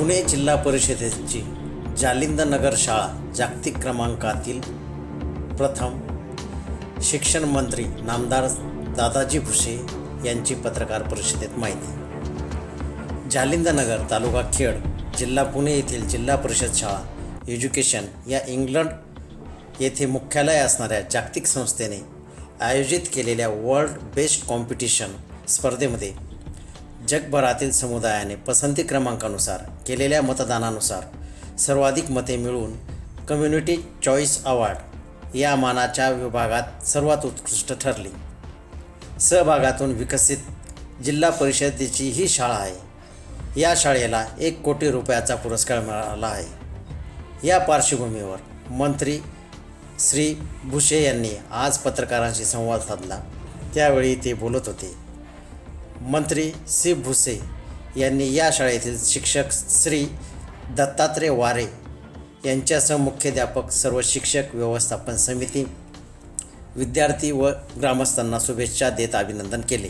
पुणे जिल्हा परिषदेची जालिंद नगर शाळा जागतिक क्रमांकातील प्रथम शिक्षण मंत्री नामदार दादाजी भुसे यांची पत्रकार परिषदेत माहिती. जालिंदनगर तालुका खेड जिल्हा पुणे येथील जिल्हा परिषद शाळा एज्युकेशन या इंग्लंड येथे मुख्यालय असणाऱ्या जागतिक संस्थेने आयोजित केलेल्या वर्ल्ड बेस्ट कॉम्पिटिशन स्पर्धेमध्ये जगभरातील समुदायाने पसंती क्रमांकानुसार केलेल्या मतदानानुसार सर्वाधिक मते मिळवून कम्युनिटी चॉईस अवॉर्ड या मानाच्या विभागात सर्वात उत्कृष्ट ठरली. सहभागातून विकसित जिल्हा परिषदेची ही शाळा आहे. या शाळेला एक कोटी रुपयाचा पुरस्कार मिळाला आहे. या पार्श्वभूमीवर मंत्री श्री भुसे यांनी आज पत्रकारांशी संवाद साधला. त्यावेळी ते बोलत होते. मंत्री श्री भुसे यांनी या शाळेतील शिक्षक श्री. दत्तात्रय वारे यांच्यासह मुख्याध्यापक सर्व शिक्षक व्यवस्थापन समिती विद्यार्थी व ग्रामस्थांना शुभेच्छा देत अभिनंदन केले.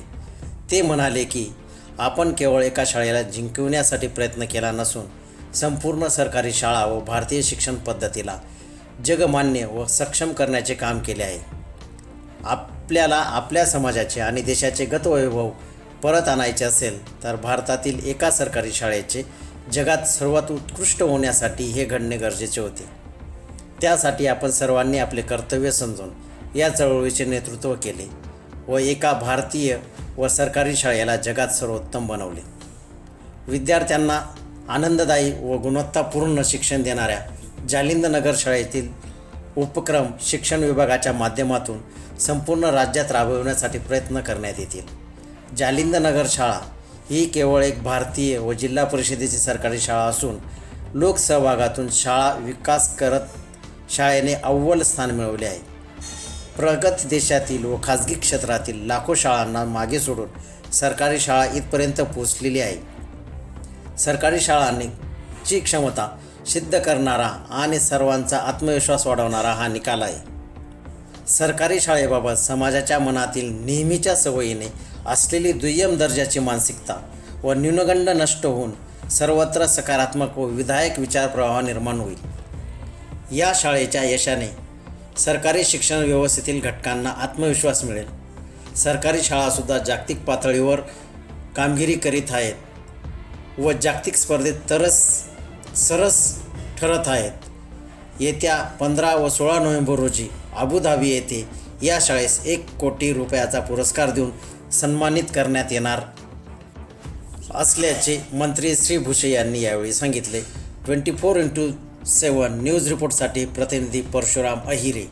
ते म्हणाले की आपण केवळ एका शाळेला जिंकवण्यासाठी प्रयत्न केला नसून संपूर्ण सरकारी शाळा व भारतीय शिक्षण पद्धतीला जगमान्य व सक्षम करण्याचे काम केले आहे. आपल्याला आपल्या समाजाचे आणि देशाचे गतवैभव परत आणायचे असेल तर भारतातील एका सरकारी शाळेचे जगात सर्वात उत्कृष्ट होण्यासाठी हे घडणे गरजेचे होते. त्यासाठी आपण सर्वांनी आपले कर्तव्य समजून या चळवळीचे नेतृत्व केले व एका भारतीय व सरकारी शाळेला जगात सर्वोत्तम बनवले. विद्यार्थ्यांना आनंददायी व गुणवत्तापूर्ण शिक्षण देणाऱ्या जालिंद नगर शाळेतील उपक्रम शिक्षण विभागाच्या माध्यमातून संपूर्ण राज्यात राबविण्यासाठी प्रयत्न करण्यात येतील. जालिंदनगर शाळा ही केवळ एक भारतीय व जिल्हा परिषदेची सरकारी शाळा असून लोकसहभागातून शाळा विकास करत शाळेने अव्वल स्थान मिळवले आहे. प्रगत देशातील व खाजगी क्षेत्रातील लाखो शाळांना मागे सोडून सरकारी शाळा इथपर्यंत पोचलेली आहे. सरकारी शाळांनी ची क्षमता सिद्ध करणारा आणि सर्वांचा आत्मविश्वास वाढवणारा हा निकाल आहे. सरकारी शाळेबाबत समाजाच्या मनातील नेहमीच्या सवयीने असलेली दुय्यम दर्जाची मानसिकता व न्यूनगंड नष्ट होऊन सर्वत्र सकारात्मक व विधायक विचारप्रवाह निर्माण होईल. या शाळेच्या यशाने सरकारी शिक्षण व्यवस्थेतील घटकांना आत्मविश्वास मिळेल. सरकारी शाळासुद्धा जागतिक पातळीवर कामगिरी करीत आहेत व जागतिक स्पर्धेत तरस सरस ठरत आहेत. येत्या पंधरा व सोळा नोव्हेंबर रोजी अबुधाबी येथे या शाळेस एक कोटी रुपयाचा पुरस्कार देऊन सन्मानित करण्यात येणार असल्याचे मंत्री श्री भुसे यांनी यावेळी सांगितले. Twenty four into seven news रिपोर्टसाठी प्रतिनिधी परशुराम अहिरे.